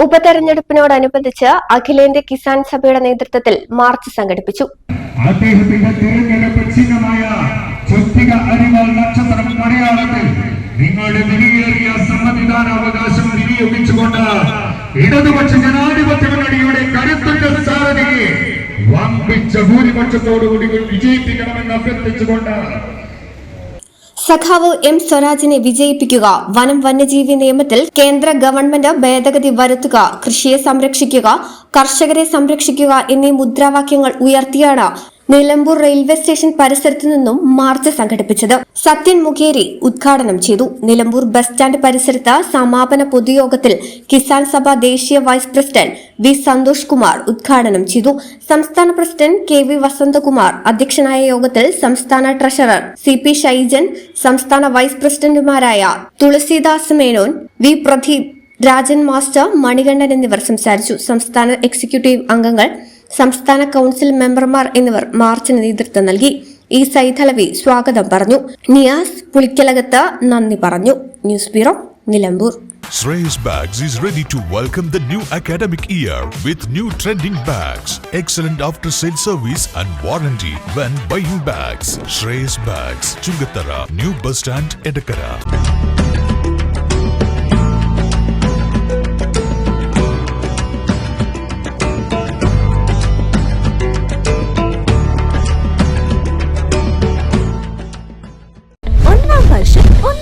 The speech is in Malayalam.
ഉപതെരഞ്ഞെടുപ്പിനോടനുബന്ധിച്ച് അഖിലേന്ത്യാ കിസാൻ സഭയുടെ നേതൃത്വത്തിൽ മാർച്ച് സംഘടിപ്പിച്ചു. അദ്ദേഹത്തിന്റെ തിരഞ്ഞെടുപ്പ് ചിഹ്നമായ ചൊത്തിക അരിവാൾ നക്ഷത്രം മലയാളത്തിൽ നിങ്ങളുടെ വിലയേറിയ സമ്മതിദാനാവകാശം വിനിയോഗിച്ചുകൊണ്ട് ഇടതുപക്ഷ ജനാധിപത്യ മുന്നണിയുടെ കരുത്തുറ്റ സാരഥിയെ വമ്പിച്ച ഭൂരിപക്ഷത്തോടുകൂടി വിജയിപ്പിക്കണമെന്ന് അഭ്യർത്ഥിച്ചുകൊണ്ട് സഖാവ് എം സ്വരാജിനെ വിജയിപ്പിക്കുക. വനം വന്യജീവി നിയമത്തിൽ കേന്ദ്ര ഗവൺമെന്റ് ഭേദഗതി വരുത്തുക. കൃഷിയെ സംരക്ഷിക്കുക. കർഷകരെ സംരക്ഷിക്കുക എന്നീ മുദ്രാവാക്യങ്ങൾ ഉയർത്തിയാണ് നിലമ്പൂർ റെയിൽവേ സ്റ്റേഷൻ പരിസരത്തു നിന്നും മാർച്ച് സംഘടിപ്പിച്ചത്. സത്യൻ മുഖേരി ഉദ്ഘാടനം ചെയ്തു. നിലമ്പൂർ ബസ് സ്റ്റാൻഡ് പരിസരത്ത് സമാപന പൊതുയോഗത്തിൽ കിസാൻ സഭ ദേശീയ vice president V Santhosh Kumar ഉദ്ഘാടനം ചെയ്തു. സംസ്ഥാന പ്രസിഡന്റ് കെ വി വസന്തകുമാർ അധ്യക്ഷനായ യോഗത്തിൽ സംസ്ഥാന ട്രഷറർ സി പി ഷൈജൻ സംസ്ഥാന വൈസ് പ്രസിഡന്റുമാരായ തുളസീദാസ് മേനോൻ വി പ്രദീപ് രാജൻ മാസ്റ്റർ മണികണ്ഠൻ എന്നിവർ സംസാരിച്ചു. സംസ്ഥാന എക്സിക്യൂട്ടീവ് അംഗങ്ങൾ സംസ്ഥാന കൗൺസിൽ മെമ്പർമാർ എന്നിവർ മാർച്ചിന് നേതൃത്വം നൽകി ഇ സൈതലവി സ്വാഗതം പറഞ്ഞു നിയാസ് പുളിക്കലകത്ത് നന്ദി പറഞ്ഞു news bureau Nilambur Shreyas Bags is ready to welcome the new academic year with new trending bags, excellent after sale service and warranty when buying bags. Shreyas Bags, Chungatara, New Bus Stand, Edakara.